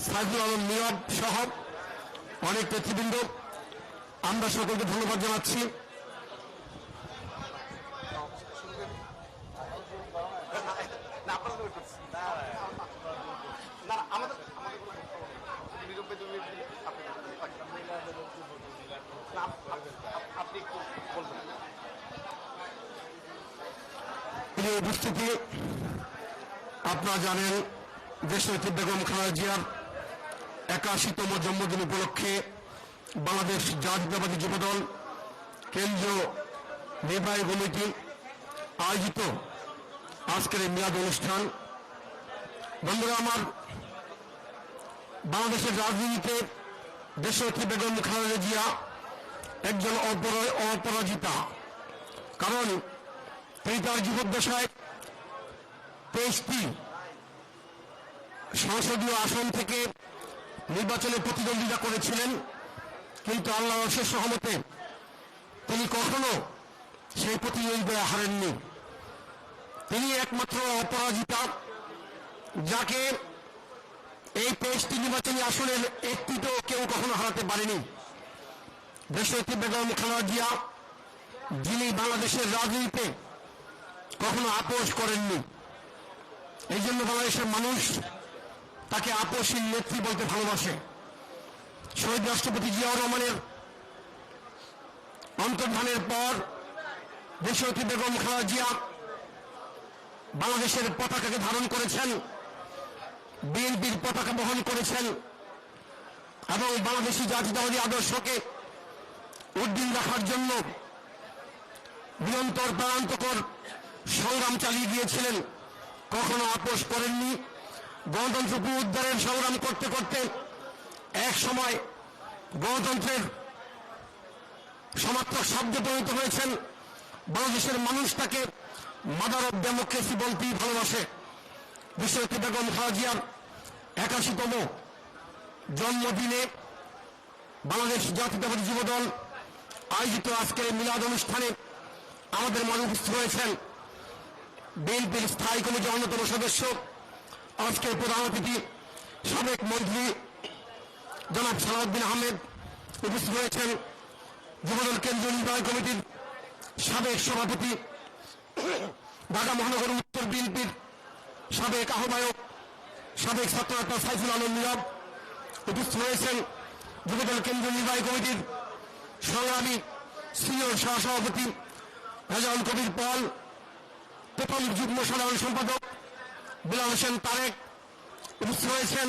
সাইফুল আলম নীরব সহ অনেক নেতৃবৃন্দ। আমরা সকলকে ধন্যবাদ জানাচ্ছি। উপস্থিতি আপনারা জানেন, দেশনেত্রী বেগম খালেদা জিয়ার একাশিতম জন্মদিন উপলক্ষে বাংলাদেশ জাতীয়তাবাদী যুবদল কেন্দ্রীয় নির্বাহী কমিটি আয়োজিত আজকের এই মেয়াদ অনুষ্ঠান। বন্ধুরা, আমার বাংলাদেশের রাজনীতিতে দেশনেত্রী বেগম খালেদা জিয়া একজন অপরা- অপরাজিতা। কারণ তিনি তার জীবদ্দশায় তেইশটি সংসদীয় আসন থেকে নির্বাচনে প্রতিদ্বন্দ্বিতা করেছিলেন, কিন্তু আল্লাহ অশেষ সহমতে তিনি কখনো সেই প্রতিযোগিতায় হারেননি। তিনি একমাত্র অপরাজিতা, যাকে এই তেইশটি নির্বাচনী আসনের একটিতেও কেউ কখনো হারাতে পারেনি। দেশনেত্রী বেগম খালেদা জিয়া, যিনি বাংলাদেশের রাজনীতিতে কখনো আপোষ করেননি। এই জন্য বাংলাদেশের মানুষ তাকে আপোষহীন নেত্রী বলতে ভালোবাসে। শহীদ রাষ্ট্রপতি জিয়াউর রহমানের অন্তর্ধানের পর দেশনেত্রী বেগম খালেদা জিয়া বাংলাদেশের পতাকাকে ধারণ করেছেন, বিএনপির পতাকা বহন করেছেন এবং বাংলাদেশি জাতীয়তাবাদী আদর্শকে উদ্দিন রাখার জন্য নিরন্তর প্রাণান্তকর সংগ্রাম চালিয়ে গিয়েছিলেন, কখনো আপোষ করেননি। গণতন্ত্র পুনরুদ্ধারের সংগ্রাম করতে করতে এক সময় গণতন্ত্রের সমাত্মক শব্দে পরিণত হয়েছেন। বাংলাদেশের মানুষ তাকে মাদার অব ডেমোক্রেসি বলতেই ভালোবাসে। বিশ্বনেত্রী বেগম খালেদা জিয়ার একাশিতম জন্মদিনে বাংলাদেশ জাতীয়তাবাদী যুবদল আয়োজিত আজকের মিলাদ অনুষ্ঠানে আমাদের মাঝে উপস্থিত হয়েছেন বিএনপির স্থায়ী কমিটির অন্যতম সদস্য আজকের প্রধান অতিথি, সাবেক মন্ত্রী জনাব সালাউদ্দিন আহমেদ উপস্থিত হয়েছেন যুবদল কেন্দ্রীয় নির্বাহী কমিটির সাবেক সভাপতি, ঢাকা মহানগর উত্তর বিএনপির সাবেক আহ্বায়ক, সাবেক ছাত্রনেতা সাইফুল আলম নীরব উপস্থিত হয়েছেন যুবদল কেন্দ্রীয় নির্বাহী কমিটির সংগ্রামী সিনিয়র সহসভাপতি রাজাউল কবির পল প্রথম যুগ্ম সাধারণ সম্পাদক বিলাল হোসেন, তারেক উপস্থিত হয়েছেন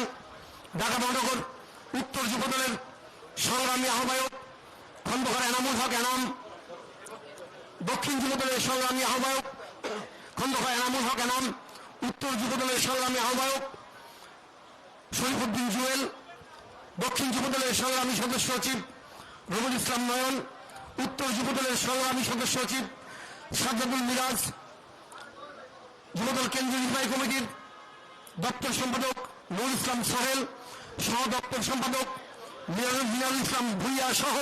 ঢাকা মহানগর উত্তর যুবদলের সংগ্রামী আহ্বায়ক খন্দকার এনামুল হক এনাম, দক্ষিণ যুবদলের সংগ্রামী আহ্বায়ক খন্দকার এনামুল হক এনাম, উত্তর যুবদলের সংগ্রামী আহ্বায়ক শরীফুদ্দিন জুয়েল, দক্ষিণ যুবদলের সংগ্রামী সদস্য সচিব রবুল ইসলাম নয়ন, উত্তর যুবদলের সংগ্রামী সদস্য সচিব সাজ্জাদুল মিরাজ যুবদল কেন্দ্রীয় নির্বাহী কমিটির দপ্তর সম্পাদক নুর ইসলাম সোহেল সহ দপ্তর সম্পাদক মিনারুল ইসলাম ভুইয়া সহ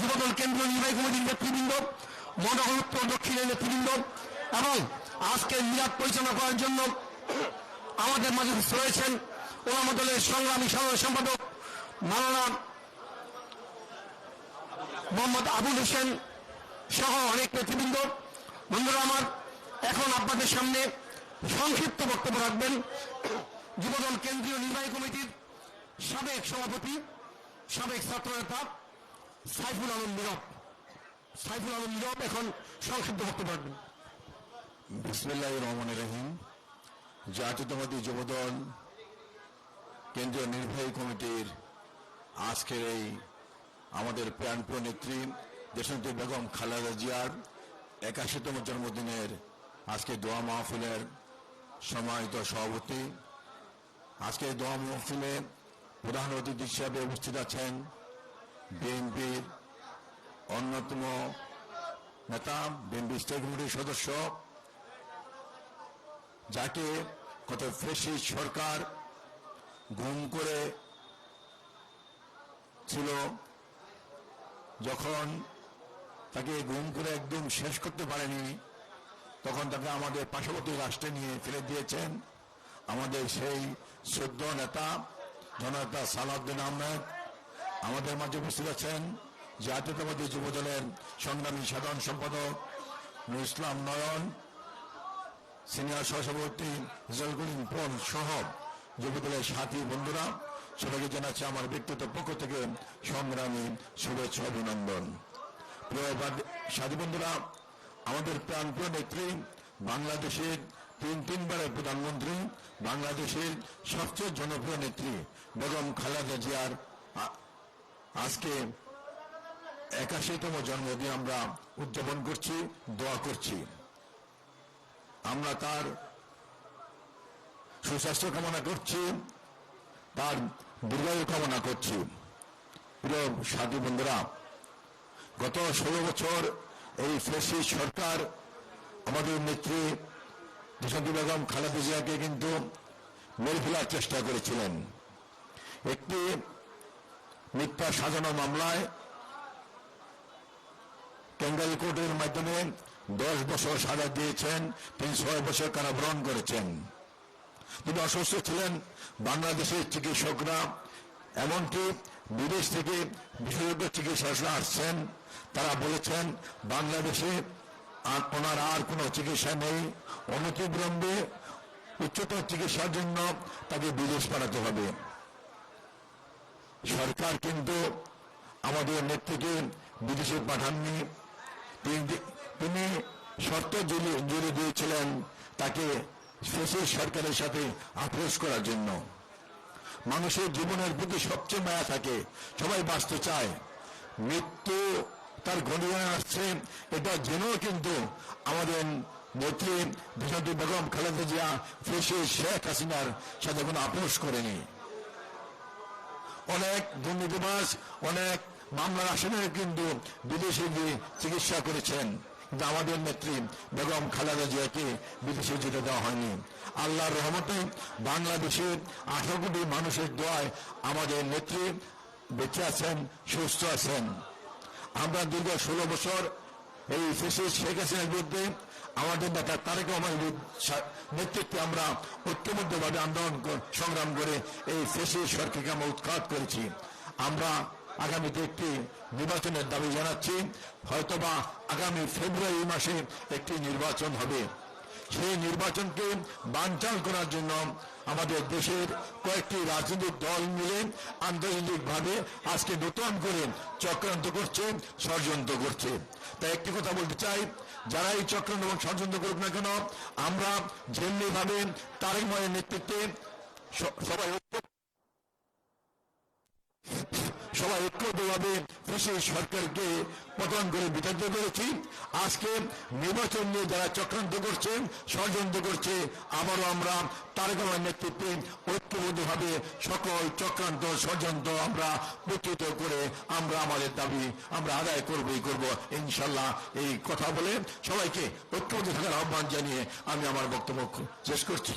যুবদল কেন্দ্রীয় নির্বাহী কমিটির নেতৃবৃন্দ, মনোহর উত্তর দক্ষিণের নেতৃবৃন্দ এবং আজকে মিলাদ পরিচালনা করার জন্য আমাদের মাঝে রয়েছেন ওলামা দলের সংগ্রামী সাধারণ সম্পাদক মাওলানা মোহাম্মদ আবুল হোসেন সহ অনেক নেতৃবৃন্দ। বন্ধুরা আমার এখন আপনাদের সামনে সংক্ষিপ্ত বক্তব্য রাখবেন। যুবদল কেন্দ্রীয় নির্বাহী কমিটির সাবেক সভাপতি, সাবেক ছাত্রনেতা সাইফুল আলম নীরব। সাইফুল আলম নীরব, এখন সংক্ষিপ্ত বক্তব্য রাখবেন। বিসমিল্লাহ রহমান রহিম। জাতীয়তাবাদী যুবদল কেন্দ্রীয় নির্বাহী কমিটির আজকের এই আমাদের প্রাণপ্রিয় নেত্রী দেশনেত্রী বেগম খালেদা জিয়ার একাশিতম জন্মদিনের আজকে দোয়া মাহফিলের সম্মানিত সভাপতি। আজকে দোয়া মাহফিলে প্রধান অতিথি হিসাবে উপস্থিত আছেন বিএনপির অন্যতম নেতা, বিএনপি স্টেট কমিটির সদস্য, যাকে কত ফ্রেশি সরকার গুম করে ছিল, যখন তাকে গুম করে একদম শেষ করতে পারেনি তখন তাকে আমাদের পার্শ্ববর্তী রাষ্ট্রে নিয়ে ফেলে দিয়েছেন। আমাদের সেই শ্রদ্ধ নেতা জনতা সালাউদ্দিন আহমেদ আমাদের মাঝে উপস্থিত আছেন। জাতীয়তাবাদী যুব দলের সংগ্রামী সাধারণ সম্পাদক নুর ইসলাম নয়ন, সিনিয়র সহসভাপতি জলগুলিন পল সহ যুবদলের সাথী বন্ধুরা, সবাইকে জানাচ্ছি আমার ব্যক্তিগত পক্ষ থেকে সংগ্রামী শুভেচ্ছা অভিনন্দন। প্রিয় সাথী বন্ধুরা আমাদের প্রাণপ্রিয় নেত্রী, বাংলাদেশের তিন তিনবারের প্রধানমন্ত্রী, বাংলাদেশের সবচেয়ে জনপ্রিয় নেত্রী বেগম খালেদা জিয়ার আজকে একাশিতম জন্মদিন আমরা উদযাপন করছি, দোয়া করছি। আমরা তার সুস্বাস্থ্য কামনা করছি, তার দীর্ঘায়ু কামনা করছি। প্রিয় সাথী বন্ধুরা, গত ষোলো বছর এই ফেসি সরকার আমাদের নেত্রী দেশান্তি বেগম খালেদা জিয়াকে কিন্তু মেরে ফেলার চেষ্টা করেছিলেন। একটি মিথ্যা সাজানো মামলায় কেঙ্গাল কোর্টের মাধ্যমে দশ বছর সাজা দিয়েছেন, তিনি ছয় বছর কারাবরণ করেছেন। তিনি অসুস্থ ছিলেন, বাংলাদেশের চিকিৎসকরা, এমনকি বিদেশ থেকে বিশেষজ্ঞ চিকিৎসকরা আসছেন। তারা বলেছেন, বাংলাদেশে আর ওনার আর কোনো চিকিৎসা নেই। অনতিবিলম্বে উচ্চতর চিকিৎসার জন্য তাকে বিদেশ পাঠাতে হবে। সরকার কিন্তু আমাদের নেত্রীকে বিদেশে পাঠাননি। তিনি শর্ত জুড়ে দিয়েছিলেন তাকে শেষের সরকারের সাথে আপোষ করার জন্য। মানুষের জীবনের প্রতি সবচেয়ে মায়া থাকে, সবাই বাঁচতে চায়। মৃত্যু তার ঘনিয়ে আসছে। এটা জেনেও কিন্তু আমাদের নেত্রী দেশান্তি বেগম, খালেদা জিয়া, ফেসে শেখ হাসিনার সাথে কোনো আপোষ করেনি। অনেক দুর্নীতিবাজ, অনেক মামলার আসামিরা কিন্তু বিদেশে গিয়ে চিকিৎসা করেছেন। কিন্তু আমাদের নেত্রী বেগম খালেদা জিয়াকে বিদেশে যেতে দেওয়া হয়নি। আল্লাহর রহমতে বাংলাদেশের আঠারো কোটি মানুষের দোয়ায় আমাদের নেত্রী বেঁচে আছেন, সুস্থ আছেন। আমরা দীর্ঘ ষোলো বছর এই শেখ হাসিনার বিরুদ্ধে, আমাদের নেতা তারেক রহমানের নেতৃত্বে আমরা ঐক্যবদ্ধভাবে আন্দোলন সংগ্রাম করে এই ফেসিস সরকারকে আমরা উৎখাত করেছি। আমরা আগামীতে একটি নির্বাচনের দাবি জানাচ্ছি, হয়তোবা আগামী ফেব্রুয়ারি মাসে একটি নির্বাচন হবে। সেই নির্বাচনকে বানচাল করার জন্য আমাদের দেশের কয়েকটি রাজনৈতিক দল মিলে আন্তর্জাতিকভাবে আজকে নতুন করে চক্রান্ত করছে, ষড়যন্ত্র করছে। তাই একটি কথা বলতে চাই, যারা এই চক্রান্ত এবং ষড়যন্ত্র করুক না কেন, আমরা যেমনি ভাবে তারেক ময়ের নেতৃত্বে সবাই সবাই ঐক্যবদ্ধভাবে ফেসিস সরকারকে পতন করে বিতাড়িত করেছি। আজকে নির্বাচন নিয়ে যারা চক্রান্ত করছে, ষড়যন্ত্র করছে, আবারও আমরা তারেক রহমানের নেতৃত্বে ঐক্যবদ্ধভাবে সকল চক্রান্ত, ষড়যন্ত্র আমরা প্রতিহত করে আমরা আমাদের দাবি আমরা আদায় করবই, করব। ইনশাল্লাহ এই কথা বলে সবাইকে ঐক্যবদ্ধ থাকার আহ্বান জানিয়ে আমি আমার বক্তব্য শেষ করছি।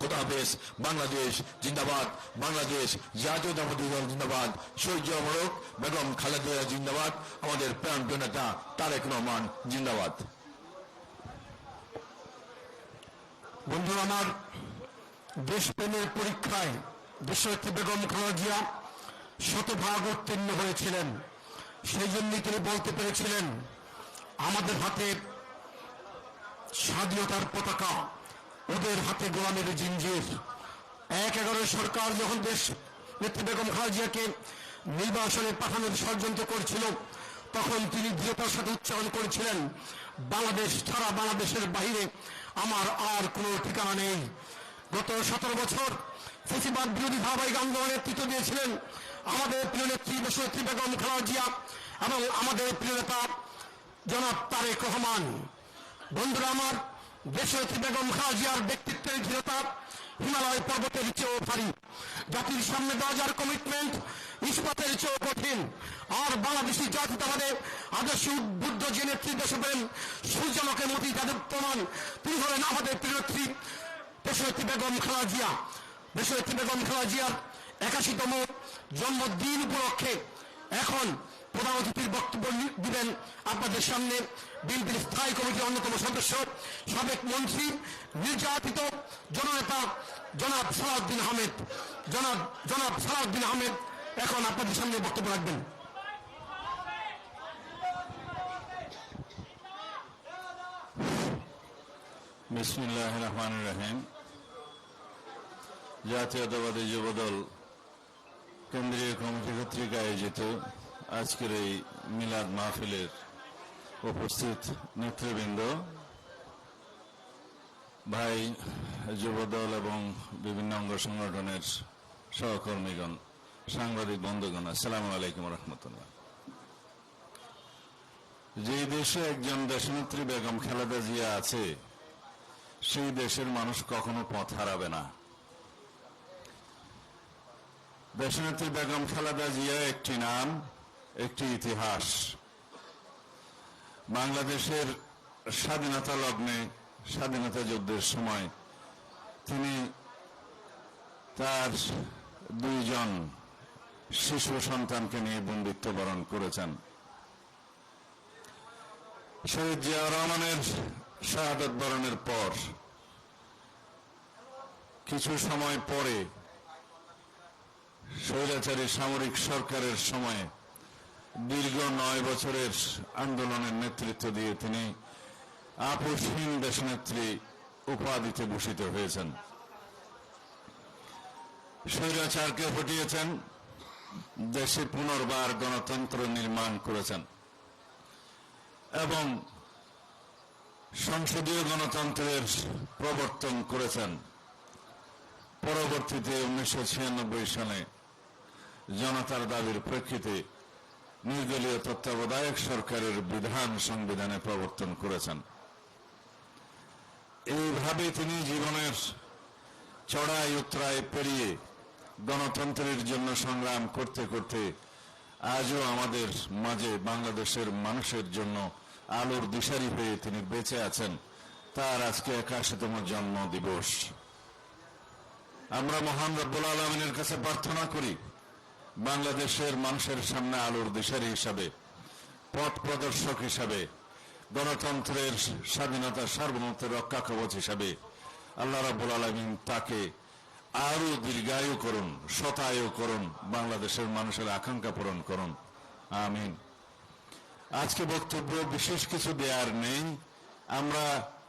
খোদা হাফেজ, বাংলাদেশ জিন্দাবাদ, বাংলাদেশ জাতীয়তাবাদী দল জিন্দাবাদ সৈর্য অমরক বেগম খালেদা জিন্দাবাদ, আমাদের প্রাণ নেতা তারেক রহমান জিন্দাবাদ। বন্ধু আমার, দেশপ্রেমের পরীক্ষায় দেশনেত্রী বেগম খালেদা জিয়া শতভাগ উত্তীর্ণ হয়েছিলেন। সেই জন্যই তিনি বলতে পেরেছিলেন, আমাদের হাতে স্বাধীনতার পতাকা। ওদের হাতে গোলামের জিঞ্জির। এক এগারো সরকার যখন দেশ নেত্রী বেগম খালেদা জিয়াকে নির্বাসনে পাঠানোর ষড়যন্ত্র করছিল, তখন তিনি দৃঢ়তার সাথে উচ্চারণ করেছিলেন, বাংলাদেশ ছাড়া বাংলাদেশের বাইরে আমার আর কোনো ঠিকানা নেই। গত সতেরো বছর ফেসিবাদ বিরোধী ধারাবাহিক আন্দোলনের নেতৃত্ব দিয়েছিলেন আমাদের প্রিয় নেত্রী দেশনেত্রী বেগম খালেদা জিয়া এবং আমাদের প্রিয় নেতা জনাব তারেক রহমান। বন্ধুরা আমার দেশনেত্রী বেগম খাজিয়ার ব্যক্তিত্বের দৃঢ়তা হিমালয় পর্বতের চেয়েও ভারী। জাতির সামনে যার কমিটমেন্ট ইস্পাতের চেয়েও কঠিন। আর বাংলাদেশি জাতীয়তাবাদে আদর্শ উদ্বুদ্ধ যে নেত্রী দেশপ্রেম সূর্যমকের মতি তাদের প্রমাণ তিনি হলেন আমাদের প্রিয়নেত্রী দেশনেত্রী বেগম খালাজিয়া। দেশনেত্রী বেগম খালাজিয়ার একাশিতম জন্মদিন উপলক্ষে এখন প্রধান অতিথির বক্তব্য দিবেন আপনাদের সামনে। বিএনপির স্থায়ী কমিটির অন্যতম সদস্য, সাবেক মন্ত্রী, নির্যাতিত জননেতা জনাব সালাউদ্দিন আহমেদ। জনাব জনাব সালাউদ্দিন আহমেদ, এখন আপনাদের সামনে বক্তব্য রাখবেন। বিসমুল্লাহ রহমান রহিম। জাতীয়তাবাদী যুবদল কেন্দ্রীয় কমিটি কর্তৃক আয়োজিত আজকের এই মিলাদ মাহফিলের উপস্থিত নেতৃবৃন্দ, ভাই, যুবদল এবং বিভিন্ন অঙ্গ সংগঠনের সহকর্মীগণ, সাংবাদিক বন্ধুগণ, আসসালামু আলাইকুম রহমতুল্লাহ। যে দেশে একজন দেশনেত্রী বেগম খেলাদা জিয়া আছে, সেই দেশের মানুষ কখনো পথ হারাবে না। দেশনেত্রী বেগম খালেদা জিয়া একটি নাম, একটি ইতিহাস। বাংলাদেশের স্বাধীনতা লগ্নে, স্বাধীনতা যুদ্ধের সময় তিনি তার দুইজন শিশু সন্তানকে নিয়ে বন্দিত্ব বরণ করেছেন। শহীদ জিয়া রহমানের শাহাদত বরণের পর কিছু সময় পরে স্বৈরাচারী সামরিক সরকারের সময়ে দীর্ঘ নয় বছরের আন্দোলনের নেতৃত্ব দিয়ে তিনি আপোষহীন দেশনেত্রী উপাধিতে ভূষিত হয়েছেন। স্বৈরাচারকে হটিয়েছেন, দেশে পুনর্বার গণতন্ত্র নির্মাণ করেছেন এবং সংসদীয় গণতন্ত্রের প্রবর্তন করেছেন। পরবর্তীতে উনিশশো ছিয়ানব্বই সালে জনতার দাবির প্রেক্ষিতে নির্দলীয় তত্ত্বাবধায়ক সরকারের বিধান সংবিধানে প্রবর্তন করেছেন। এইভাবে তিনি জীবনের চড়াই উত্তরায় পেরিয়ে গণতন্ত্রের জন্য সংগ্রাম করতে করতে আজও আমাদের মাঝে বাংলাদেশের মানুষের জন্য আলোর দিশারি হয়ে তিনি বেঁচে আছেন। তার আজকে একাশিতম জন্ম দিবস আমরা মহান রব্বুল আলমিনের কাছে প্রার্থনা করি বাংলাদেশের মানুষের সামনে আলোর দিশারি হিসাবে, পথ প্রদর্শক হিসাবে, গণতন্ত্রের স্বাধীনতা সার্বভৌমত্বের রক্ষা কবচ হিসাবে আল্লাহ রাব্বুল আলমিন তাকে আরও দীর্ঘায়ু করুন, শতায়ু করুন, বাংলাদেশের মানুষের আকাঙ্ক্ষা পূরণ করুন। আমিন। আজকে বক্তব্য বিশেষ কিছু দেয়ার নেই। আমরা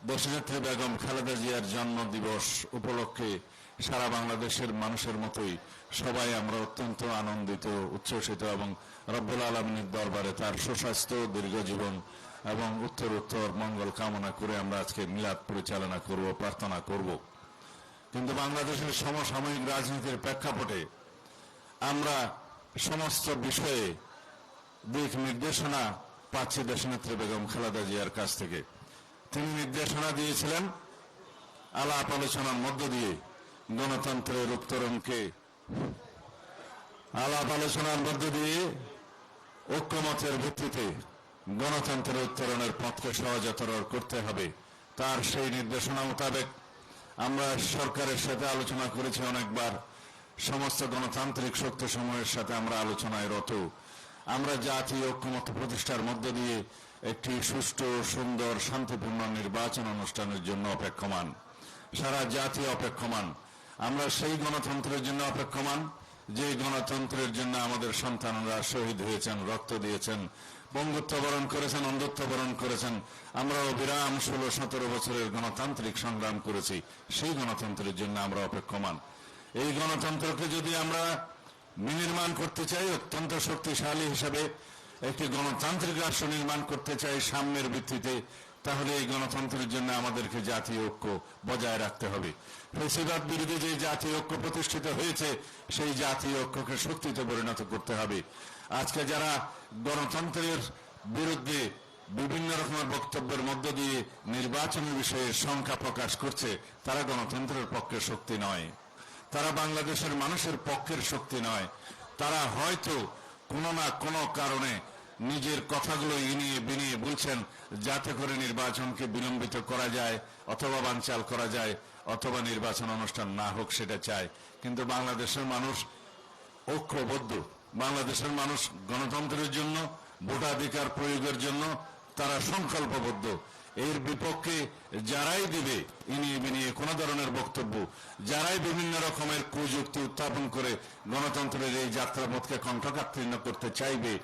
দেশনেত্রী বেগম খালেদা জিয়ার জন্ম দিবস উপলক্ষে সারা বাংলাদেশের মানুষের মতোই সবাই আমরা অত্যন্ত আনন্দিত, উচ্ছ্বসিত এবং রব্বুল আলমিনের দরবারে তার সুস্বাস্থ্য দীর্ঘ জীবন এবং উত্তর উত্তর মঙ্গল কামনা করে আমরা আজকে মিলাদ পরিচালনা করব, প্রার্থনা করব। কিন্তু বাংলাদেশের সমসাময়িক রাজনীতির প্রেক্ষাপটে আমরা সমস্ত বিষয়ে দিক নির্দেশনা পাচ্ছি দেশনেত্রী বেগম খালেদা জিয়ার কাছ থেকে। তিনি নির্দেশনা দিয়েছিলেন, আলাপ আলোচনার মধ্য দিয়ে গণতন্ত্রের উত্তরণকে আলাপ আলোচনার মধ্য দিয়ে ঐক্যমতের ভিত্তিতে গণতন্ত্রের উত্তরণের পথকে সহজতর করতে হবে। তার সেই নির্দেশনা মোতাবেক আমরা সরকারের সাথে আলোচনা করেছি অনেকবার। সমস্ত গণতান্ত্রিক শক্তি সময়ের সাথে আমরা আলোচনায় রত। আমরা জাতীয় ঐক্যমত প্রতিষ্ঠার মধ্য দিয়ে একটি সুষ্ঠু, সুন্দর, শান্তিপূর্ণ নির্বাচন অনুষ্ঠানের জন্য অপেক্ষমান। সারা জাতি অপেক্ষমান। আমরা সেই গণতন্ত্রের জন্য অপেক্ষমান, যে গণতন্ত্রের জন্য আমাদের সন্তানরা শহীদ হয়েছেন, রক্ত দিয়েছেন, বঙ্গুত্ব বরণ করেছেন, অন্ধত্ব বরণ করেছেন। আমরা অবিরাম ষোলো সতেরো বছরের গণতান্ত্রিক সংগ্রাম করেছি, সেই গণতন্ত্রের জন্য আমরা অপেক্ষমান। এই গণতন্ত্রকে যদি আমরা বিনির্মাণ করতে চাই, অত্যন্ত শক্তিশালী হিসাবে একটি গণতান্ত্রিক রাষ্ট্র নির্মাণ করতে চাই সাম্যের ভিত্তিতে, তাহলে এই গণতন্ত্রের জন্য আমাদেরকে জাতীয় ঐক্য বজায় রাখতে হবে। ফেসিবাদ বিরোধী যে জাতীয় ঐক্য প্রতিষ্ঠিত হয়েছে, সেই জাতীয় ঐক্যকে শক্তিতে পরিণত করতে হবে। আজকে যারা গণতন্ত্রের বিরুদ্ধে বিভিন্ন রকমের বক্তব্যের মধ্য দিয়ে নির্বাচনী বিষয়ে সংখ্যা প্রকাশ করছে, তারা গণতন্ত্রের পক্ষে শক্তি নয়। তারা বাংলাদেশের মানুষের পক্ষের শক্তি নয়। তারা হয়তো কোনো না কোনো কারণে নিজের কথাগুলো ইনিয়ে বিনিয়ে বলছেন, যাতে করে নির্বাচনকে বিলম্বিত করা যায় অথবা বানচাল করা যায়। অথবা নির্বাচন অনুষ্ঠান না হোক সেটা চায়। কিন্তু বাংলাদেশের মানুষ ঐক্যবদ্ধ। বাংলাদেশের মানুষ গণতন্ত্রের জন্য, ভোটাধিকার প্রয়োগের জন্য তারা সংকল্পবদ্ধ। এর বিপক্ষে যারাই দিবে ইনিয়ে বিনিয়ে কোনো ধরনের বক্তব্য, যারাই বিভিন্ন রকমের কুযুক্তি উত্থাপন করে গণতন্ত্রের এই যাত্রাপথকে কণ্ঠকাত্তীর্ণ করতে চাইবে,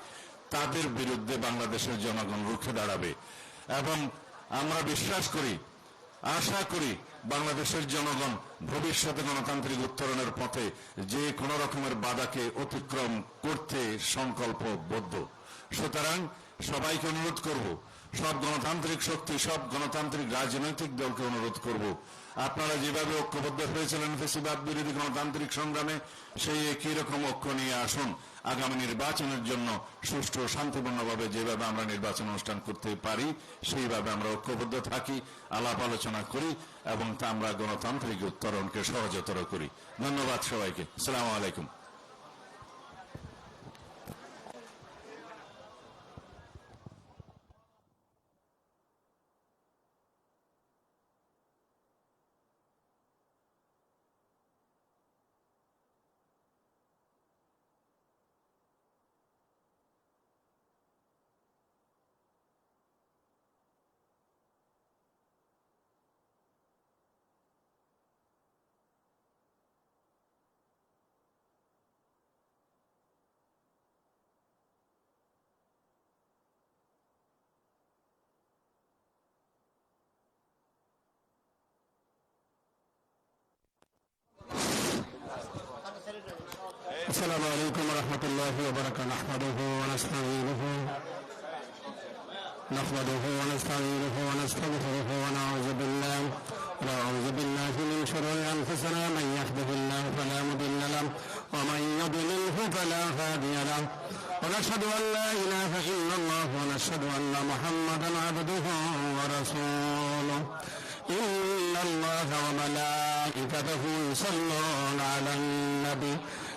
তাদের বিরুদ্ধে বাংলাদেশের জনগণ রুখে দাঁড়াবে। এবং আমরা বিশ্বাস করি, আশা করি বাংলাদেশের জনগণ ভবিষ্যতে গণতান্ত্রিক উত্তরণের পথে যে কোনো রকমের বাধাকে অতিক্রম করতে সংকল্পবদ্ধ। সুতরাং সবাইকে অনুরোধ করব, সব গণতান্ত্রিক শক্তি, সব গণতান্ত্রিক রাজনৈতিক দলকে অনুরোধ করব আপনারা যেভাবে ঐক্যবদ্ধ হয়েছিলেন ফেসিবাদ বিরোধী গণতান্ত্রিক সংগ্রামে, সেই একই রকম ঐক্য নিয়ে আসুন। আগামী নির্বাচনের জন্য সুষ্ঠু, শান্তিপূর্ণভাবে যেভাবে আমরা নির্বাচন অনুষ্ঠান করতে পারি, সেইভাবে আমরা ঐক্যবদ্ধ থাকি, আলাপ আলোচনা করি এবং তা আমরা গণতান্ত্রিক উত্তরণকে সহজতর করি। ধন্যবাদ সবাইকে। সালাম আলাইকুম। السلام عليكم ورحمة الله وبركاته. نحمده ونستعينه نحمده ونستعينه ونستغفره ونعوذ بالله. ونعوذ بالله من شرور أنفسنا. من يهده الله فلا مضل له ومن يضلله فلا هادي له. ونشهد أن لا إله إلا الله ونشهد أن محمدا عبده ورسوله. إن الله وملائكته يصلون على النبي.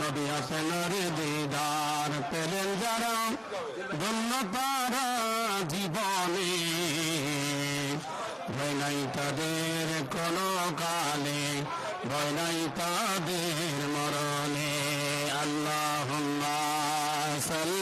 নবী আসেনের দিদার পেলেন যারা ধন্য তারা জীবনে। ভয় নাই তাদের কোন কালে, ভয় নাই তাদের মরণে। আল্লাহ সাল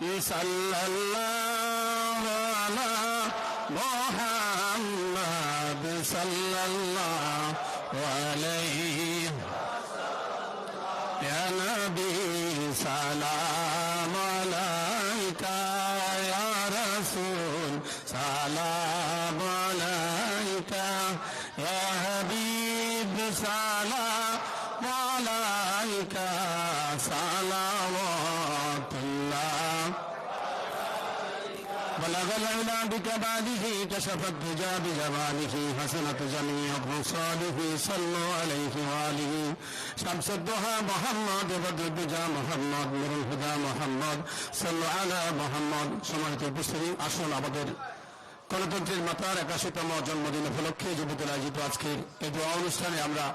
সাল্লাল্লাহ بكماله كشف الدجى بجماله حسنت جميع خصاله صلوا عليه وآله شمس الضحى محمد بدر الدجى محمد نور الهدى محمد صلوا على محمد সমাহিত উপস্থিতি আসুন আমাদের গণতন্ত্রের মাতার একাশিতম জন্মদিন উপলক্ষে যুবদল আয়োজিত আজকের এই দোয়া অনুষ্ঠানে আমরা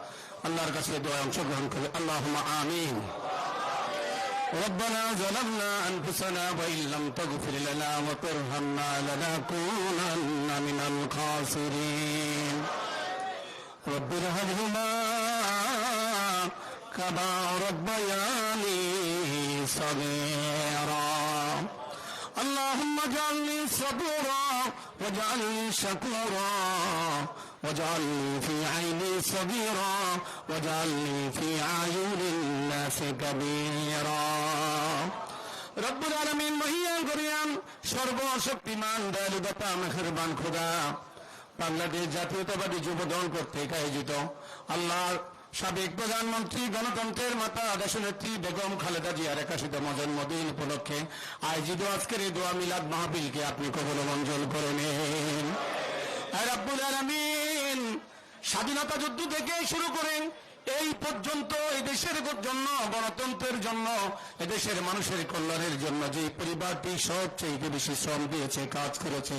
আল্লাহর কাছে দোয়া অংশগ্রহণ করি আল্লাহ আমিন ربنا ظلمنا أنفسنا وإن لم تغفر لنا وترحمنا لنكونن من الخاسرين. رب ارحمهما كما ربياني صغيرا. اللهم اجعلني صبورا واجعلني شكورا. واجعلني في عيني صغيرا. واجعلني في أعين الناس كبيرا. রব্বুল আলমিন সর্বশক্তিমান খোদা। বাংলাদেশ জাতীয়তাবাদী যুব দল কর্তৃক আয়োজিত সাবেক প্রধানমন্ত্রী, গণতন্ত্রের মাতা বেগম খালেদা জিয়ার একাশিতম জন্মদিন উপলক্ষে আয়োজিত আজকের এই দোয়া মিলাদ আপনি কবল মঞ্জল করে নিন স্বাধীনতা যুদ্ধ থেকে শুরু করে এই পর্যন্ত, এই দেশের জন্য, গণতন্ত্রের জন্য এদেশের মানুষের কল্যাণের জন্য যে পরিবারটি সবচেয়ে বেশি শ্রম দিয়েছে, কাজ করেছে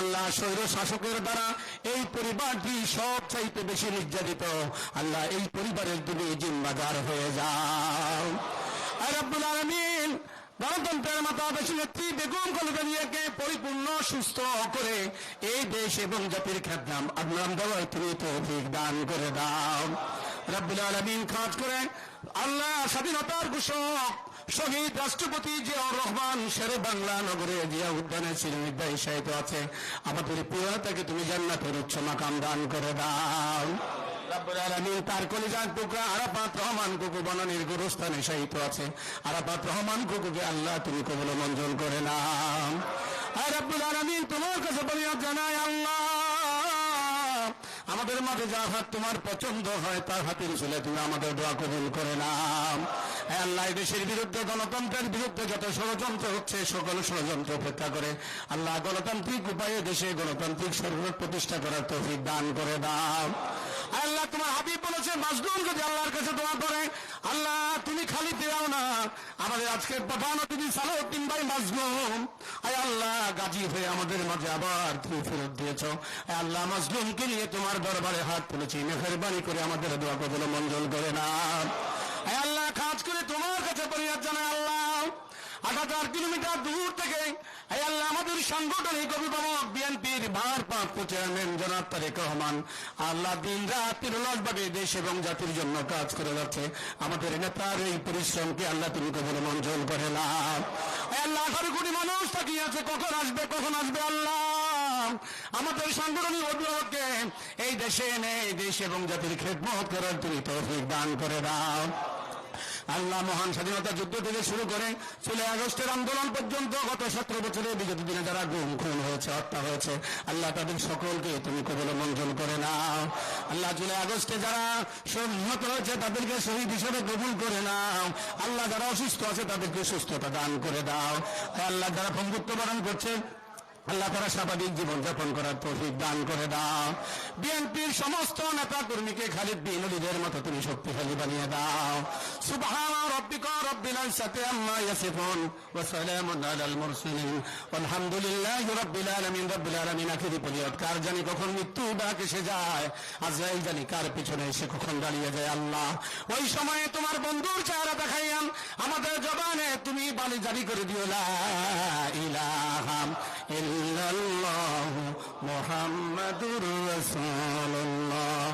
আল্লাহ, স্বৈর শাসকের দ্বারা এই পরিবারটি সবচাইতে বেশি নির্যাতিত। আল্লাহ, এই পরিবারের তুমি জিম্মাদার হয়ে যাও। আর আব্বুল আলমিন, গণতন্ত্রের মাতা দেশী নেত্রী বেগম জিয়াকে পরিপূর্ণ, সুস্থ করে এই দেশ এবং জাতির খ্যাতনাম, আদনাম দেওয়ায় তুমি তৌফিক দান করে দাও। রব্বুল আলমিন খাজ করে আল্লাহ স্বাধীনতার ঘোষক, শহীদ রাষ্ট্রপতি জিয়াউর রহমান শেরে বাংলা নগরে জিয়া উদ্যানে আছে। আমাদের প্রিয়তাকে তুমি জান্নাতের উচ্চ মাকাম দান করে দাও। তার কলিজার টুকরা আরাফাত রহমান কুকু বনানীর গুরুস্থানে সাহিত্য আছে। আরাফাত রহমান কুকুকে আল্লাহ তুমি কবল মঞ্জুর করে নাম আর রব্বুল আলামিন, তোমার কাছে ফরিয়াদ জানাই আল্লাহ। আমাদের মাঝে যা হাত তোমার পছন্দ হয়, তার হাতে রসুলে তুমি আমাদের দোয়া কবুল করে নাম হে আল্লাহ দেশের বিরুদ্ধে গণতন্ত্রের বিরুদ্ধে যত ষড়যন্ত্র হচ্ছে, সকল ষড়যন্ত্র উপেক্ষা করে আল্লাহ গণতান্ত্রিক উপায়ে দেশে গণতান্ত্রিক সরকার প্রতিষ্ঠা করার তৌফিক দান করে দাও। আল্লাহ তোমার হাবিব বলেছে, মাজলুম যদি আল্লাহর কাছে দোয়া করে, আল্লাহ তুমি খালি দেও না। আমাদের আজকে প্রধান অতিথি সালাউদ্দিন ভাই মাজলুম। আয় আল্লাহ, গাজী হয়ে আমাদের মাঝে আবার তুমি ফেরত দিয়েছ। আয় আল্লাহ, মাজলুমকে নিয়ে তোমার দরবারে হাত তুলেছি। মেহরবানি করে আমাদের দোয়া কবল মঞ্জল করে না আয় আল্লাহ কাজ করে তোমার কাছে পরিহার জানায় আল্লাহ। আট হাজার কিলোমিটার দূর থেকে আল্লাহ বিএনপির ভারপ্রাপ্ত চেয়ারম্যান জনাব তারেক রহমান। আল্লাহ দিন দেশ এবং জাতির জন্য কাজ করে যাচ্ছে। আমাদের নেতার এই পরিশ্রমকে আল্লাহ তুমি কবল করে লাভ আল্লাহ আঠারো কোটি মানুষ তাকিয়ে আছে, কখন আসবে কখন আসবে আল্লাহ? আমাদের সাংগঠনিক অভিভাবককে এই দেশে এনে, এই দেশ এবং জাতির খেদমত করার তুমি তৌফিক দান করে দাও। আল্লাহ মহান স্বাধীনতা যুদ্ধ থেকে শুরু করে জুলাই আগস্টের আন্দোলন পর্যন্ত গত সতেরো বছরে বিগত দিনে যারা গুম, খুন হয়েছে, হত্যা হয়েছে, আল্লাহ তাদের সকলকে তুমি কবল মঞ্জুর করে নাও। আল্লাহ জুলাই আগস্টে যারা নিহত হয়েছে তাদেরকে শহীদ হিসেবে কবুল করে নাও। আল্লাহ যারা অসুস্থ আছে, তাদেরকে সুস্থতা দান করে দাও। আল্লাহ যারা পঙ্গুত্ব বরণ করছে আল্লাহ তারা স্বাভাবিক জীবন যাপন করার তৌফিক দান করে দাও। বিএনপির সমস্ত নেতা কর্মীকে খালিদ বিন ওলিদের মতো তুমি শক্তিশালী বানিয়ে দাও। সুবহান রাব্বিল আম্মা ইয়াসিফুন ওয়া মুরসালিন। আলহামদুলিল্লাহি রাব্বিল আলামিন রাব্বিল আলামিন। আখিরি পরিয়ত কার জানি কখন মৃত্যু ডাক এসে যায়? আজরাইল জানি কার পিছনে এসে কখন দাঁড়িয়ে যায় আল্লাহ। ওই সময়ে তোমার বন্ধুর চেহারা দেখাইয়ান আমাদের জবানে তুমি বাণী জারি করে দিও, লা ইলাহা ইল্লাল্লাহ মুহাম্মাদুর রাসূলুল্লাহ।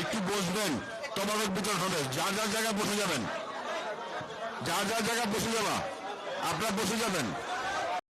একটু বসবেন তোমাদের বিচার হবে। যা যা জায়গায় বসে যাবেন। যা যা জায়গায় বসে যাবা, আপনারা বসে যাবেন।